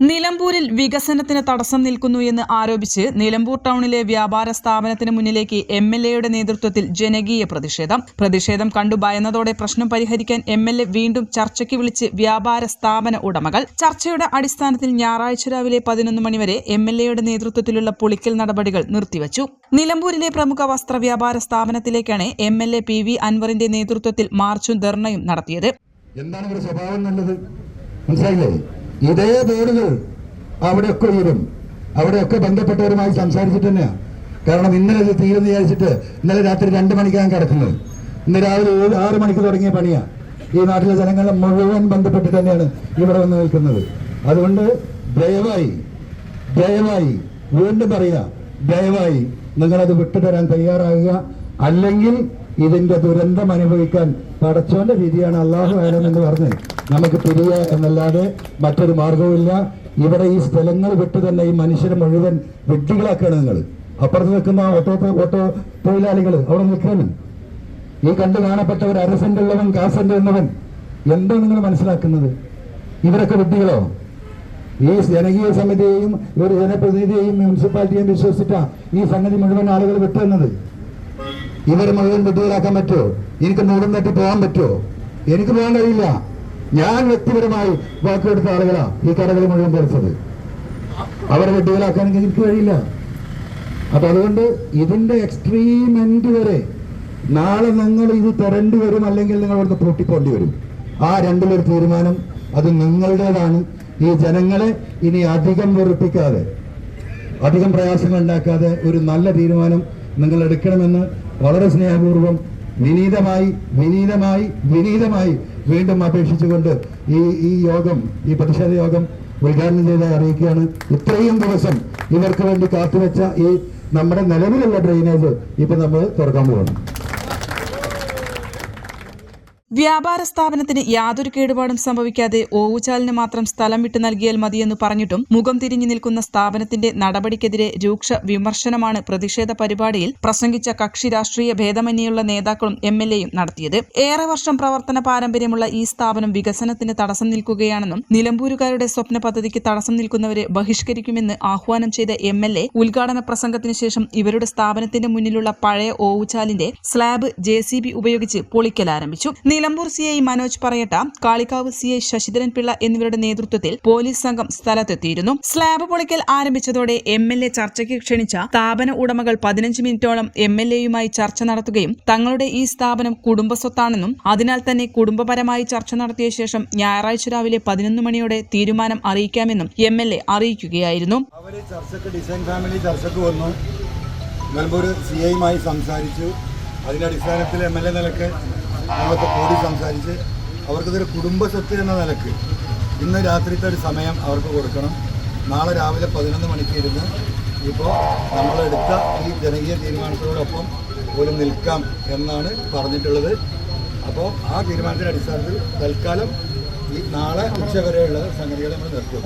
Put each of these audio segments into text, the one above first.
നിലമ്പൂരിൽ വികസനത്തിന് തടസ്സം നിൽക്കുന്നു എന്ന് ആരോപിച്ച് നിലമ്പൂർ ടൗണിലെ വ്യാപാര സ്ഥാപനത്തിന് മുന്നിലേക്ക് എം എൽ എയുടെ നേതൃത്വത്തിൽ ജനകീയ പ്രതിഷേധം. പ്രതിഷേധം കണ്ടു ഭയന്നതോടെ പ്രശ്നം പരിഹരിക്കാൻ എം എൽ എ വീണ്ടും ചർച്ചയ്ക്ക് വിളിച്ച് വ്യാപാര സ്ഥാപന ഉടമകൾ. ചർച്ചയുടെ അടിസ്ഥാനത്തിൽ ഞായറാഴ്ച രാവിലെ പതിനൊന്ന് മണിവരെ എം എൽ എയുടെ നേതൃത്വത്തിലുള്ള പൊളിക്കൽ നടപടികൾ നിർത്തിവച്ചു. നിലമ്പൂരിലെ പ്രമുഖ വസ്ത്ര വ്യാപാര സ്ഥാപനത്തിലേക്കാണ് M L A P V അൻവറിന്റെ നേതൃത്വത്തിൽ മാർച്ചും ധർണയും നടത്തിയത്. എന്താണ് സ്വഭാവം നല്ലത്? മനസ്സിലായില്ലേ? ഇതേ ബോർഡുകൾ അവിടെയൊക്കെ ഉയരും അവിടെയൊക്കെ ബന്ധപ്പെട്ടവരുമായി സംസാരിച്ചിട്ട് തന്നെയാണ് കാരണം ഇന്നലെ ഇത് തീരുമെന്ന് വിചാരിച്ചിട്ട് ഇന്നലെ രാത്രി രണ്ട് മണിക്കാണ് കിടക്കുന്നത്. ഇന്ന് രാവിലെ ഏഴ് ആറ് മണിക്ക് തുടങ്ങിയ പണിയാണ് ഈ നാട്ടിലെ ജനങ്ങളെ മുഴുവൻ ബന്ധപ്പെട്ട് തന്നെയാണ് ഇവിടെ വന്ന് നിൽക്കുന്നത്. അതുകൊണ്ട് ദയവായി ദയവായി വീണ്ടും പറയുക ദയവായി നിങ്ങളത് വിട്ടുതരാൻ തയ്യാറാകുക. അല്ലെങ്കിൽ ഇതിന്റെ ദുരന്തം അനുഭവിക്കാൻ പടച്ചോന്റെ വിധിയാണ് അള്ളാഹു വേണം എന്ന് പറഞ്ഞ് നമുക്ക് പിരിയ എന്നല്ലാതെ മറ്റൊരു മാർഗവുമില്ല ഇവിടെ ഈ സ്ഥലങ്ങൾ വിട്ട് തന്നെ ഈ മനുഷ്യരെ മുഴുവൻ വിഡ്ഢികളാക്കുകയാണ് നിങ്ങൾ. അപ്പുറത്ത് നിൽക്കുന്ന ഓട്ടോ ഓട്ടോ തൊഴിലാളികൾ അവിടെ നിൽക്കാനും ഈ കണ്ടു കാണപ്പെട്ടവർ അരസെന്റ് ഉള്ളവൻ കാസെന്റ് ഉള്ളവൻ എന്താ നിങ്ങൾ മനസ്സിലാക്കുന്നത്? ഇവരൊക്കെ വിഡ്ഢികളോ? ഈ ജനകീയ സമിതിയെയും ഒരു ജനപ്രതിനിധിയെയും മുനിസിപ്പാലിറ്റിയെയും വിശ്വസിച്ചിട്ടാ ഈ സംഗതി മുഴുവൻ ആളുകൾ വിട്ടുവന്നത് ഇവരെ മുഴുവൻ വിഡ്ഢികളാക്കാൻ പറ്റുമോ? എനിക്ക് മുഴുവൻ തട്ടി പോകാൻ പറ്റുമോ? എനിക്ക് പോകാൻ കഴിയില്ല. ഞാൻ വ്യക്തിപരമായി വാക്കെടുത്ത ആളുകളാ ഈ കടകളിൽ മുഴുവൻ പഠിച്ചത് അവരെ വിഡ്ഢികളാക്കാൻ എനിക്ക് കഴിയില്ല. അപ്പൊ അതുകൊണ്ട് ഇതിന്റെ എക്സ്ട്രീം എൻഡ് വരെ നാളെ നിങ്ങൾ ഇത് തരേണ്ടി വരും അല്ലെങ്കിൽ നിങ്ങൾ ഇവിടുന്ന് പൂട്ടിക്കൊണ്ടി വരും. ആ രണ്ടിലൊരു തീരുമാനം അത് നിങ്ങളുടേതാണ്. ഈ ജനങ്ങളെ ഇനി അധികം വെറുപ്പിക്കാതെ അധികം പ്രയാസങ്ങൾ ഉണ്ടാക്കാതെ ഒരു നല്ല തീരുമാനം നിങ്ങൾ എടുക്കണമെന്ന് വളരെ സ്നേഹപൂർവം വിനീതമായി വിനീതമായി വിനീതമായി വീണ്ടും അപേക്ഷിച്ചുകൊണ്ട് ഈ ഈ യോഗം ഈ പ്രതിഷേധ യോഗം ഉദ്ഘാടനം ചെയ്തായി അറിയിക്കുകയാണ്. ഇത്രയും ദിവസം ഇവർക്ക് വേണ്ടി കാത്തുവെച്ച ഈ നമ്മുടെ നിലവിലുള്ള ഡ്രെയിനേജ് ഇപ്പൊ നമ്മൾ തുറക്കാൻ പോകണം വ്യാപാര സ്ഥാപനത്തിന് യാതൊരു കേടുപാടും സംഭവിക്കാതെ ഓവുചാലിന് മാത്രം സ്ഥലം വിട്ടു നൽകിയാൽ മതിയെന്ന് പറഞ്ഞിട്ടും മുഖം തിരിഞ്ഞു നിൽക്കുന്ന സ്ഥാപനത്തിന്റെ നടപടിക്കെതിരെ രൂക്ഷ വിമർശനമാണ് പ്രതിഷേധ പരിപാടിയിൽ പ്രസംഗിച്ച കക്ഷി രാഷ്ട്രീയ ഭേദമന്യുള്ള നേതാക്കളും എം എൽ എയും നടത്തിയത്. ഏറെ വർഷം പ്രവർത്തന പാരമ്പര്യമുള്ള ഈ സ്ഥാപനം വികസനത്തിന് തടസ്സം നിൽക്കുകയാണെന്നും നിലമ്പൂരുകാരുടെ സ്വപ്ന പദ്ധതിക്ക് തടസ്സം നിൽക്കുന്നവരെ ബഹിഷ്കരിക്കുമെന്ന് ആഹ്വാനം ചെയ്ത എം എൽ എ ഉദ്ഘാടന പ്രസംഗത്തിന് ശേഷം ഇവരുടെ സ്ഥാപനത്തിന്റെ മുന്നിലുള്ള പഴയ ഓവുചാലിന്റെ സ്ലാബ് ജെ ഉപയോഗിച്ച് പൊളിക്കൽ ആരംഭിച്ചു. നിലമ്പൂർ സി ഐ മനോജ് പറയട്ട കാളിക്കാവ് സി ഐ ശശിധരൻ പിള്ള എന്നിവരുടെ നേതൃത്വത്തിൽ പോലീസ് സംഘം സ്ഥലത്തെത്തിയിരുന്നു. സ്ലാബ് പൊളിക്കൽ ആരംഭിച്ചതോടെ എം എൽ എ ചർച്ചയ്ക്ക് ക്ഷണിച്ച സ്ഥാപന ഉടമകൾ പതിനഞ്ച് മിനിറ്റോളം എം എൽ എയുമായി ചർച്ച നടത്തുകയും തങ്ങളുടെ ഈ സ്ഥാപനം കുടുംബസ്വത്താണെന്നും അതിനാൽ തന്നെ കുടുംബപരമായി ചർച്ച നടത്തിയ ശേഷം ഞായറാഴ്ച രാവിലെ പതിനൊന്ന് മണിയോടെ തീരുമാനം അറിയിക്കാമെന്നും എം എൽ എ അറിയിക്കുകയായിരുന്നു. നിലമ്പൂർ സി ഐയുമായി സംസാരിച്ചു. അതിന്റെ അടിസ്ഥാനത്തിൽ എം എൽ എ നിലയ്ക്ക് ഞങ്ങളൊക്കെ കൂടി സംസാരിച്ച് അവർക്കിതൊരു കുടുംബ സ്വത്ത് എന്ന നിലയ്ക്ക് ഇന്ന് രാത്രിത്തെ ഒരു സമയം അവർക്ക് കൊടുക്കണം. നാളെ രാവിലെ പതിനൊന്ന് മണിക്ക് ഇരുന്ന് ഇപ്പോൾ നമ്മളെടുത്ത ഈ ജനകീയ തീരുമാനത്തോടൊപ്പം ഒരു നിൽക്കാം എന്നാണ് പറഞ്ഞിട്ടുള്ളത്. അപ്പോൾ ആ തീരുമാനത്തിന്റെ അടിസ്ഥാനത്തിൽ തൽക്കാലം ഈ നാളെ ഉച്ച വരെയുള്ള സംഗതികൾ നമ്മൾ നിർത്തും.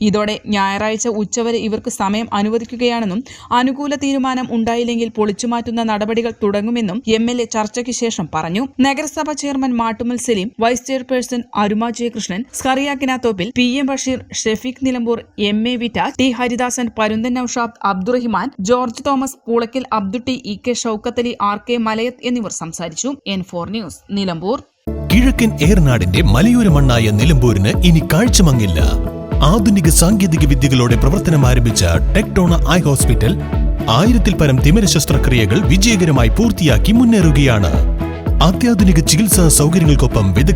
ഇതോടെ ഞായറാഴ്ച ഉച്ചവരെ ഇവർക്ക് സമയം അനുവദിക്കുകയാണെന്നും അനുകൂല തീരുമാനം ഉണ്ടായില്ലെങ്കിൽ പൊളിച്ചുമാറ്റുന്ന നടപടികൾ തുടങ്ങുമെന്നും എം എൽ എ ചർച്ചയ്ക്ക് ശേഷം പറഞ്ഞു. നഗരസഭാ chairman Mattummal Saleem vice chairperson Aruma Jayakrishnan സ്കറിയാക്കിനാത്തോപ്പിൽ P M Basheer Shafeeq Nilambur M A വിറ്റ T Haridasan Parunthan Noushad Abdurahiman George Thomas Poolakkal Abdutty E K Shoukathali R K Malayath എന്നിവർ സംസാരിച്ചു. N four news Nilambur. കിഴക്കൻ ഏർനാടിന്റെ മലയോര മണ്ണായ നിലമ്പൂരിന് ഇനി കാഴ്ചമങ്ങില്ല. ആധുനിക സാങ്കേതിക വിദ്യകളോടെ പ്രവർത്തനം ആരംഭിച്ച ടെക്ടോണ ഐ ഹോസ്പിറ്റൽ ആയിരത്തിൽ പരം തിമിര ശസ്ത്രക്രിയകൾ വിജയകരമായി പൂർത്തിയാക്കി മുന്നേറുകയാണ്. അത്യാധുനിക ചികിത്സാ സൗകര്യങ്ങൾക്കൊപ്പം വിദഗ്ധ